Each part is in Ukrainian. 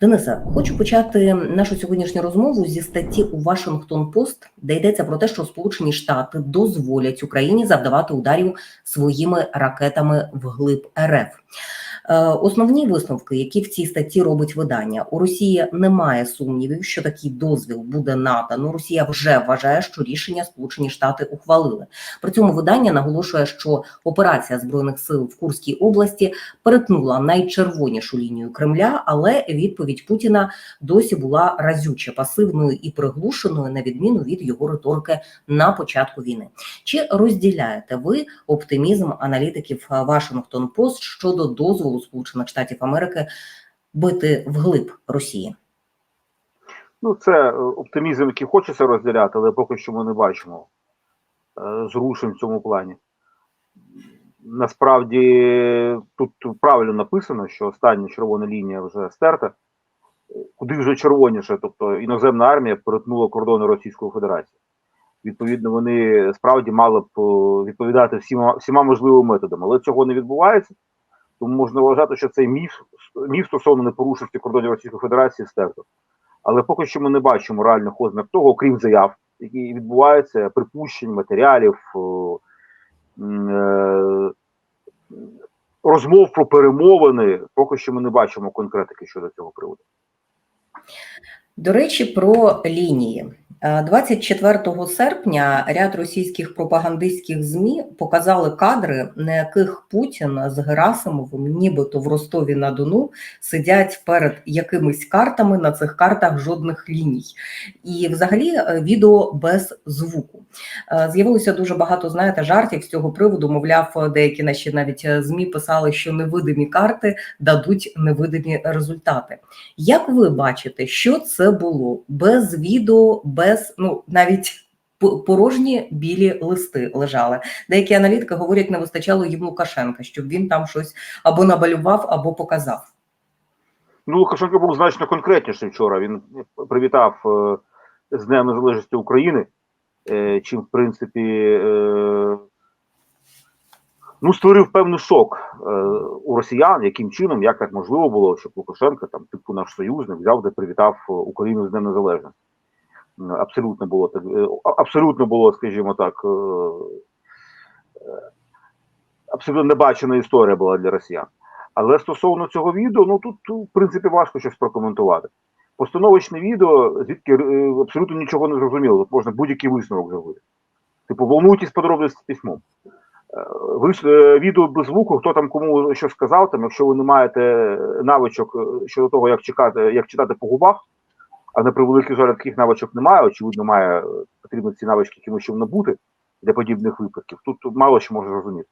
Дениса, хочу почати нашу сьогоднішню розмову зі статті у Вашингтон Пост, де йдеться про те, що Сполучені Штати дозволять Україні завдавати ударів своїми ракетами вглиб РФ. Е, Основні висновки, які в цій статті робить видання, у Росії немає сумнівів, що такий дозвіл буде надано. Росія вже вважає, що рішення Сполучені Штати ухвалили. При цьому видання наголошує, що операція збройних сил в Курській області перетнула найчервонішу лінію Кремля, але відповідь Путіна досі була разюче пасивною і приглушеною, на відміну від його риторики на початку війни. Чи розділяєте ви оптимізм аналітиків Вашингтон Пост щодо дозволу Сполучених Штатів Америки бити вглиб Росії? Ну, це е, оптимізм, який хочеться розділяти, але поки що ми не бачимо е, зрушень в цьому плані. Насправді тут правильно написано, що остання червона лінія вже стерта, куди вже червоніше, тобто іноземна армія перетнула кордони Російської Федерації. Відповідно, вони справді мали б е, відповідати всіма, всіма можливими методами, але цього не відбувається. Тому можна вважати, що цей міф, міф стосовно непорушності кордонів Російської Федерації стерто. Але поки що ми не бачимо реальних ознак того, окрім заяв, які відбуваються, припущень, матеріалів, е, розмов про перемовини. Поки що ми не бачимо конкретики щодо цього приводу. До речі, про лінії. Е, 24 серпня ряд російських пропагандистських змі показали кадри, на яких Путін з Герасимовим, нібито в Ростові на Дону, сидять перед якимись картами. На цих картах жодних ліній, і взагалі е, відео без звуку. Е, З'явилося дуже багато, знаєте, жартів з цього приводу. Мовляв, деякі наші навіть е, змі писали, що невидимі карти дадуть невидимі результати. Як ви бачите, що це було без відео, без ну навіть порожні білі листи лежали? Деякі аналітики говорять, не вистачало їм Лукашенка, щоб він там щось або намалював, або показав. Ну, Лукашенко був значно конкретніший вчора. Він привітав е, з Днем Незалежності України, е, чим, в принципі, е, ну, створив певний шок е, у росіян, яким чином, як так можливо було, щоб Лукашенко, там, типу наш союзник, взяв та привітав е, Україну з Днем Незалежності. Абсолютно було е, абсолютно було, скажімо так, е, абсолютно небачена історія була для росіян. Але стосовно цього відео, ну тут в принципі важко щось прокоментувати. Постановочне відео, звідки абсолютно нічого не зрозуміло. Тут можна будь-який висновок зробити. Типу, волнуйтесь подробності письмом. Е, е, відео без звуку, хто там кому що сказав, там, якщо ви не маєте навичок е, щодо того, як чекати, як читати по губах, а на превеликий жаль, таких навичок немає, очевидно, має потрібно ці навички якимось чином набути для подібних випадків. Тут мало що може зрозуміти.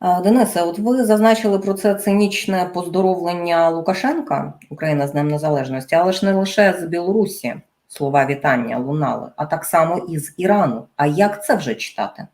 А, Денисе, от ви зазначили про це цинічне поздоровлення Лукашенка, Україна з Днем Незалежності, але ж не лише з Білорусі слова вітання лунали, а так само і з Ірану. А як це вже читати?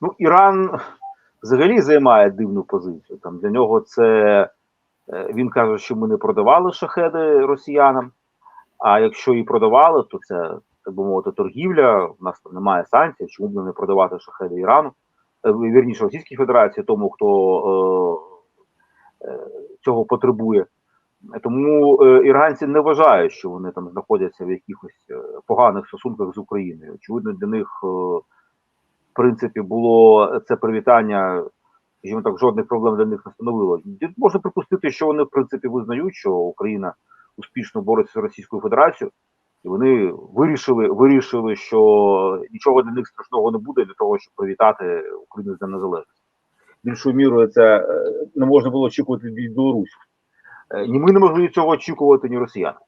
Ну, Іран взагалі займає дивну позицію. Там для нього це е, він каже, що ми не продавали шахеди росіянам. А якщо і продавали, то це так би мовити торгівля. У нас там немає санкцій, чому б не продавати шахеди Ірану, е, вірніше Російській Федерації, тому хто е, е, цього потребує. Тому е, іранці не вважають, що вони там знаходяться в якихось поганих стосунках з Україною. Очевидно, для них. Принципі, було це привітання, скажімо так, жодних проблем для них не становило. Можна припустити, що вони в принципі визнають, що Україна успішно бореться з Російською Федерацією, і вони вирішили, вирішили, що нічого для них страшного не буде для того, щоб привітати Україну з Днем Незалежності. Більшою мірою це е, не можна було очікувати від Білорусі. Е, Ні ми не могли цього очікувати, ні росіяни.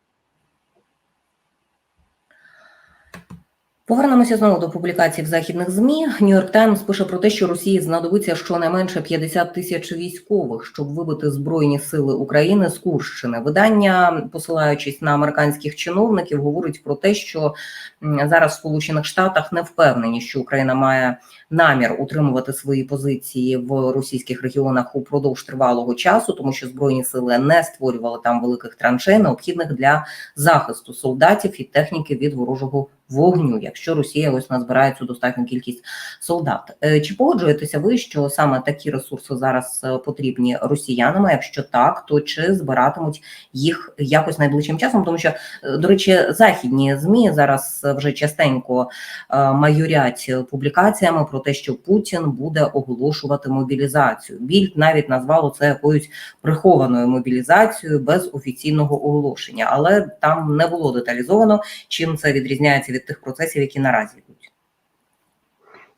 Повернемося знову до публікацій в західних змі. Нью-Йорк Таймс пише про те, що Росії знадобиться щонайменше 50 тисяч військових, щоб вибити збройні сили України з Курщини. Видання, посилаючись на американських чиновників, говорить про те, що зараз в Сполучених Штатах не впевнені, що Україна має намір утримувати свої позиції в російських регіонах упродовж тривалого часу, тому що збройні сили не створювали там великих траншей, необхідних для захисту солдатів і техніки від ворожого вогню, якщо Росія ось назбирає цю достатню кількість солдат. Е, Чи погоджуєтеся ви, що саме такі ресурси зараз е, потрібні росіянам? Якщо так, то чи збиратимуть їх якось найближчим часом? Тому що, е, до речі, західні змі зараз вже частенько майорять публікаціями про те, що Путін буде оголошувати мобілізацію. Більд навіть назвало це якоюсь прихованою мобілізацією без офіційного оголошення, але там не було деталізовано, чим це відрізняється від тих процесів, які наразі йдуть.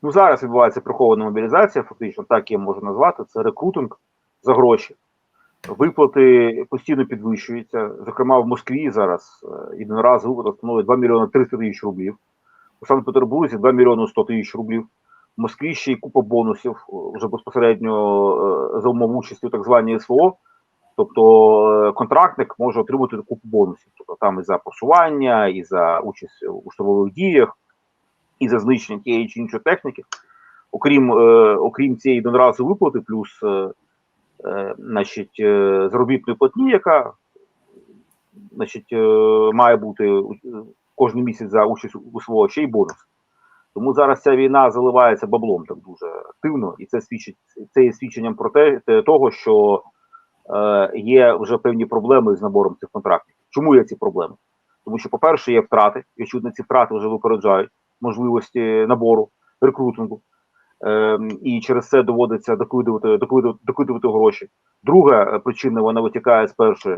Ну зараз відбувається прихована мобілізація, фактично так я можу назвати. Це рекрутинг за гроші. Виплати постійно підвищуються. Зокрема, в Москві зараз е, єдиноразово виплата становить 2 мільйони 300 тисяч рублів. У Санкт-Петербурзі 2 мільйони 100 тисяч рублів. В Москві ще й купа бонусів е, вже безпосередньо е, за умов участі так званій СВО. Тобто е, контрактник може отримати купу бонусів. Тобто там і за просування, і за участь у штурмових діях, і за знищення тієї чи іншої техніки. Окрім, е, окрім цієї одноразової виплати, плюс е, е, значить, е, заробітної платні, яка значить, е, має бути кожен місяць за участь у СВО, ще й бонус. Тому зараз ця війна заливається баблом так дуже активно, і це свідчить це є свідченням про те, того, що є вже певні проблеми з набором цих контрактів. Чому є ці проблеми? Тому що, по-перше, є втрати, і очевидно, ці втрати вже випереджають можливості набору, рекрутингу. Е, і через це доводиться докидувати, докидувати, докидувати гроші. Друга е, причина вона витікає з першої,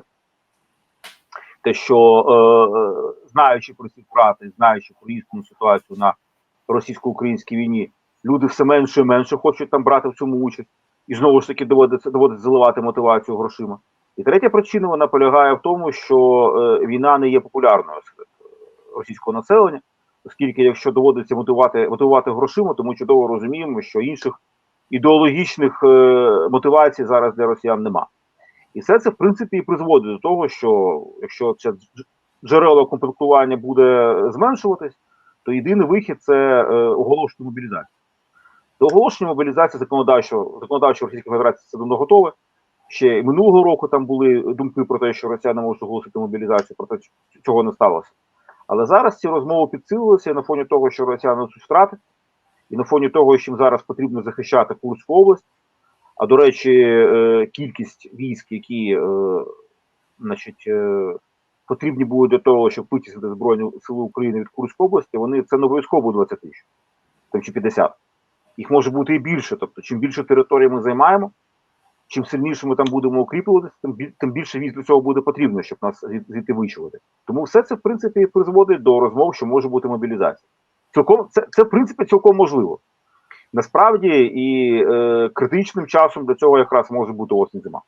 те, що е, е, знаючи про ці втрати, знаючи про істинну ситуацію на російсько-українській війні, люди все менше і менше хочуть там брати в цьому участь, і знову ж таки доводиться доводиться заливати мотивацію грошима. І третя причина вона полягає в тому, що е, війна не є популярною серед е, російського населення, оскільки якщо доводиться мотивувати мотивувати грошима, то ми чудово розуміємо, що інших ідеологічних е, мотивацій зараз для росіян нема. І все це в принципі і призводить до того, що якщо це джерело комплектування буде зменшуватись, то єдиний вихід це оголошувати мобілізацію. До оголошення мобілізації законодавчого законодавчої Російської Федерації це давно готове. Ще минулого року там були думки про те, що Росія не може оголосити мобілізацію, проте цього не сталося. Але зараз ці розмови підсилилися на фоні того, що Росія несуть втрати, і на фоні того, що їм зараз потрібно захищати Курську область. А до речі, е, кількість військ, які е, значить, е, потрібні будуть для того, щоб витіснити Збройні Сили України від Курської області, вони це не обов'язково 20 тисяч, там чи 50. Їх може бути і більше. Тобто, чим більше території ми займаємо, чим сильніше ми там будемо укріплюватися, тим, більше військ для цього буде потрібно, щоб нас звід- звідти вичувати. Тому все це, в принципі, призводить до розмов, що може бути мобілізація. Цілком це, це в принципі цілком можливо. Насправді і е, критичним часом для цього якраз може бути осінь зима.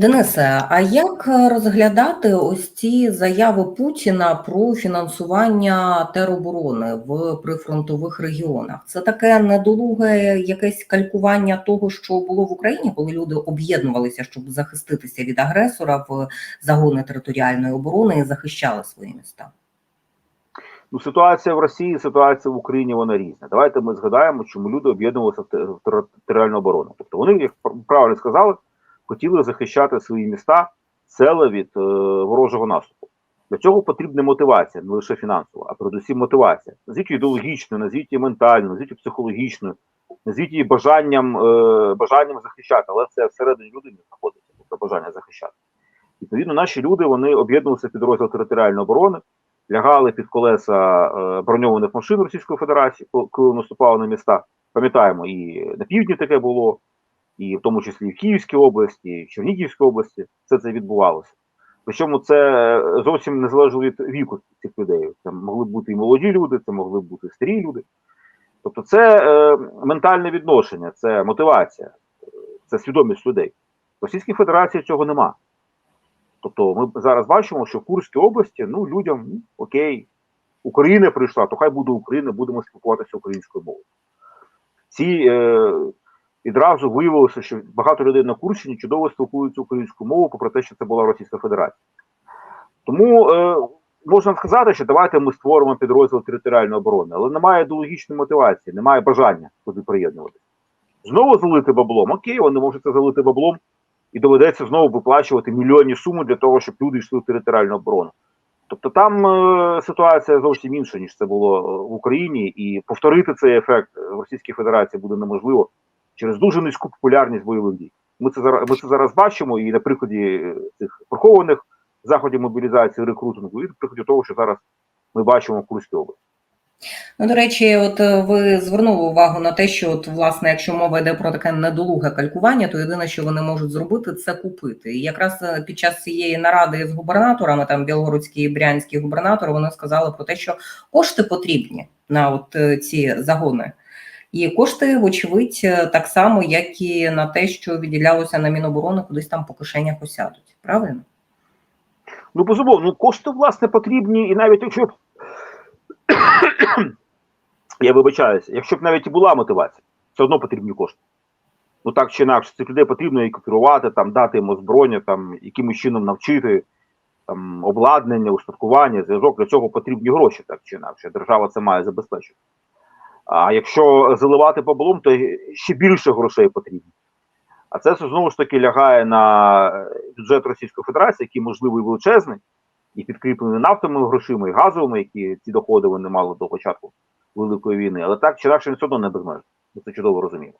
Денисе, а як е, розглядати ось ці заяви Путіна про фінансування тероборони в прифронтових регіонах? Це таке недолуге якесь калькування того, що було в Україні, коли люди об'єднувалися, щоб захиститися від агресора в загони територіальної оборони і захищали свої міста? Ну, ситуація в Росії, ситуація в Україні вона різна. Давайте ми згадаємо, чому люди об'єднувалися в те- в територіальну оборону. Тобто вони, як правильно сказали, хотіли захищати свої міста, села від е, ворожого наступу. Для цього потрібна мотивація, не лише фінансова, а передусім мотивація. Назвіть її ідеологічною, назвіть її ментальною, назвіть її психологічною, назвіть її бажанням, е, бажанням захищати, але це всередині людини знаходиться, тобто бажання захищати. Відповідно, наші люди вони об'єднувалися під розділ територіальної оборони, лягали під колеса е, броньованих машин Російської Федерації, коли наступали на міста. Пам'ятаємо, і на півдні таке було, і в тому числі і в Київській області, і в Чернігівській області все це відбувалося. Причому це е, зовсім не залежало від віку цих людей. Це могли бути і молоді люди, це могли бути старі люди. Тобто, це е, ментальне відношення, це мотивація, це свідомість людей. В Російській Федерації цього нема. Тобто, ми зараз бачимо, що в Курській області ну, людям ну, окей, Україна прийшла, то хай буде Україна, будемо спілкуватися українською мовою. Ці е, відразу виявилося, що багато людей на Курщині чудово спілкуються українською мовою, попри те, що це була Російська Федерація. Тому е, можна сказати, що давайте ми створимо підрозділ територіальної оборони, але немає ідеологічної мотивації, немає бажання туди приєднуватися. Знову залити баблом, окей, вони можуть це залити баблом, і доведеться знову виплачувати мільйонні суми для того, щоб люди йшли в територіальну оборону. Тобто там е, ситуація зовсім інша, ніж це було е, в Україні, і повторити цей ефект в Російській Федерації буде неможливо через дуже низьку популярність бойових дій. Ми це зараз ми це зараз бачимо, і на прикладі е, цих прихованих заходів мобілізації, рекрутингу, і на прикладі того, що зараз ми бачимо в Курській області. Ну, до речі, от е, ви звернули увагу на те, що от, власне, якщо мова йде про таке недолуге калькування, то єдине, що вони можуть зробити, це купити. І якраз е, під час цієї наради з губернаторами, там білгородський і брянський губернатор, вони сказали про те, що кошти потрібні на от ці загони. І кошти, вочевидь, е, так само, як і на те, що відділялося на Міноборони, кудись там по кишенях осядуть. Правильно? Ну, безумовно, ну, кошти, власне, потрібні, і навіть якщо б я вибачаюся, якщо б навіть і була мотивація, все одно потрібні кошти. Ну так чи інакше, цих людей потрібно екіпірувати, там, дати їм озброєння, там, якимось чином навчити, там, обладнання, устаткування, зв'язок. Для цього потрібні гроші, так чи інакше. Держава це має забезпечити. А якщо заливати баблом, то ще більше грошей потрібно. А це знову ж таки лягає на бюджет Російської Федерації, який можливий величезний, і підкріплений нафтовими грошима, і газовими, які ці доходи вони мали до початку Великої війни. Але так чи інакше все одно не безмежний. Ми це чудово розуміємо.